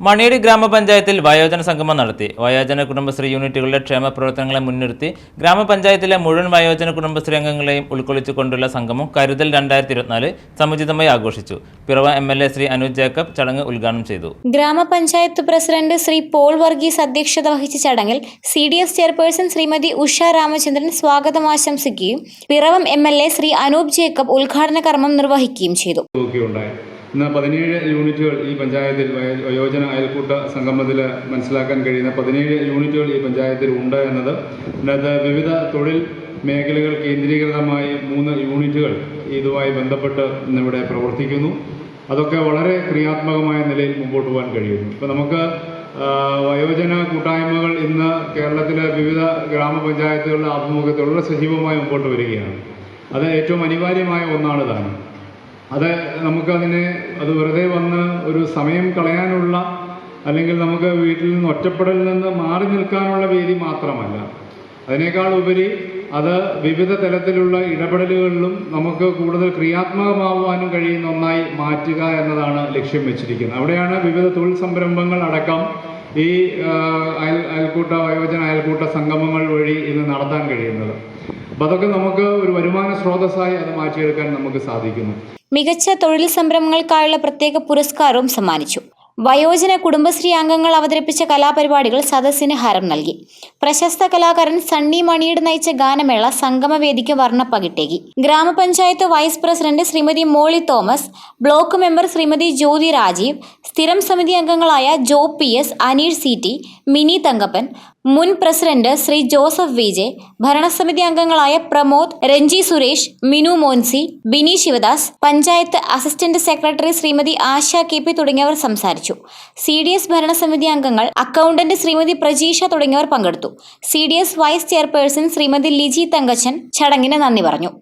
മണിയടി ഗ്രാമപഞ്ചായത്തിൽ വയോജന സംഗമം നടത്തി. വയോജന കുടുംബശ്രീ യൂണിറ്റുകളുടെ ക്ഷേമ പ്രവർത്തനങ്ങളെ മുൻനിർത്തി ഗ്രാമപഞ്ചായത്തിലെ മുഴുവൻ വയോജന കുടുംബശ്രീ അംഗങ്ങളെയും ഉൾക്കൊള്ളിച്ചുകൊണ്ടുള്ള സംഗമം കരുതൽ രണ്ടായിരത്തി ഇരുപത്തിനാല് സമുചിതമായി ആഘോഷിച്ചു. Piravom M L A Shri Anuj Jacob ചടങ്ങ് ഉദ്ഘാടനം ചെയ്തു. ഗ്രാമപഞ്ചായത്ത് പ്രസിഡന്റ് ശ്രീ പോൾ വർഗീസ് അധ്യക്ഷത വഹിച്ച ചടങ്ങിൽ C D S chairperson Shrimati Usha Ramachandran സ്വാഗതം ആശംസിക്കുകയും Piravom M L A Shri Anoop Jacob ഉദ്ഘാടന കർമ്മം നിർവഹിക്കുകയും ചെയ്തു. ഇന്ന് പതിനേഴ് യൂണിറ്റുകൾ ഈ പഞ്ചായത്തിൽ വയ- വയോജന അയൽക്കൂട്ട സംഗമത്തിൽ മനസ്സിലാക്കാൻ കഴിയുന്ന പതിനേഴ് യൂണിറ്റുകൾ ഈ പഞ്ചായത്തിൽ ഉണ്ട് എന്നത്. അതിനകത്ത് വിവിധ തൊഴിൽ മേഖലകൾ കേന്ദ്രീകൃതമായി മൂന്ന് യൂണിറ്റുകൾ ഇതുമായി ബന്ധപ്പെട്ട് ഇന്നിവിടെ പ്രവർത്തിക്കുന്നു. അതൊക്കെ വളരെ ക്രിയാത്മകമായ നിലയിൽ മുമ്പോട്ട് പോകാൻ കഴിയുന്നു. ഇപ്പോൾ നമുക്ക് വയോജന കൂട്ടായ്മകൾ ഇന്ന് കേരളത്തിലെ വിവിധ ഗ്രാമപഞ്ചായത്തുകളുടെ ആഭിമുഖ്യത്തിലുള്ള സജീവമായി മുമ്പോട്ട് വരികയാണ്. അത് ഏറ്റവും അനിവാര്യമായ ഒന്നാണ് താനും അത് നമുക്കതിനെ അത് വെറുതെ വന്ന് ഒരു സമയം കളയാനുള്ള അല്ലെങ്കിൽ നമുക്ക് വീട്ടിൽ നിന്ന് ഒറ്റപ്പെടലിൽ നിന്ന് മാറി നിൽക്കാനുള്ള വേദി മാത്രമല്ല. അതിനേക്കാൾ ഉപരി അത് വിവിധ തലത്തിലുള്ള ഇടപെടലുകളിലും നമുക്ക് കൂടുതൽ ക്രിയാത്മകമാവാനും കഴിയുന്ന ഒന്നായി മാറ്റുക എന്നതാണ് ലക്ഷ്യം വെച്ചിരിക്കുന്നത്. അവിടെയാണ് വിവിധ തൊഴിൽ സംരംഭങ്ങൾ അടക്കം ഈ അയൽ അയൽക്കൂട്ട വയോജന അയൽക്കൂട്ട സംഗമങ്ങൾ വഴി ഇന്ന് നടത്താൻ കഴിയുന്നത്. അപ്പോൾ അതൊക്കെ നമുക്ക് ഒരു വരുമാന സ്രോതസ്സായി അത് മാറ്റിയെടുക്കാൻ നമുക്ക് സാധിക്കുന്നു. മികച്ച തൊഴിൽ സംരംഭങ്ങൾക്കായുള്ള പ്രത്യേക പുരസ്കാരവും സമ്മാനിച്ചു. വയോജന കുടുംബശ്രീ അംഗങ്ങൾ അവതരിപ്പിച്ച കലാപരിപാടികൾ സദസ്സിന് ഹരം നൽകി. പ്രശസ്ത കലാകാരൻ സണ്ണി മണിയുടെ നയിച്ച ഗാനമേള സംഗമവേദിക്ക് വർണപ്പകിട്ടേകി. ഗ്രാമപഞ്ചായത്ത് vice president Shrimati Molly Thomas block member Shrimati Jyothi Rajeev സ്ഥിരം സമിതി അംഗങ്ങളായ Jo P S Aneesh C T Mini Thankappan മുൻ president Shri Joseph V J ഭരണസമിതി അംഗങ്ങളായ Pramod Ranji Suresh Minu Monsi Bini Sivadas panchayat assistant secretary Shrimati Asha K P തുടങ്ങിയവർ സംസാരിച്ചു. C D S ഭരണസമിതി അംഗങ്ങൾ അക്കൗണ്ടന്റ് ശ്രീമതി പ്രജീഷ തുടങ്ങിയവർ പങ്കെടുത്തു. C D S vice chairperson Shrimati Liji Thankachan ചടങ്ങിന് നന്ദി പറഞ്ഞു.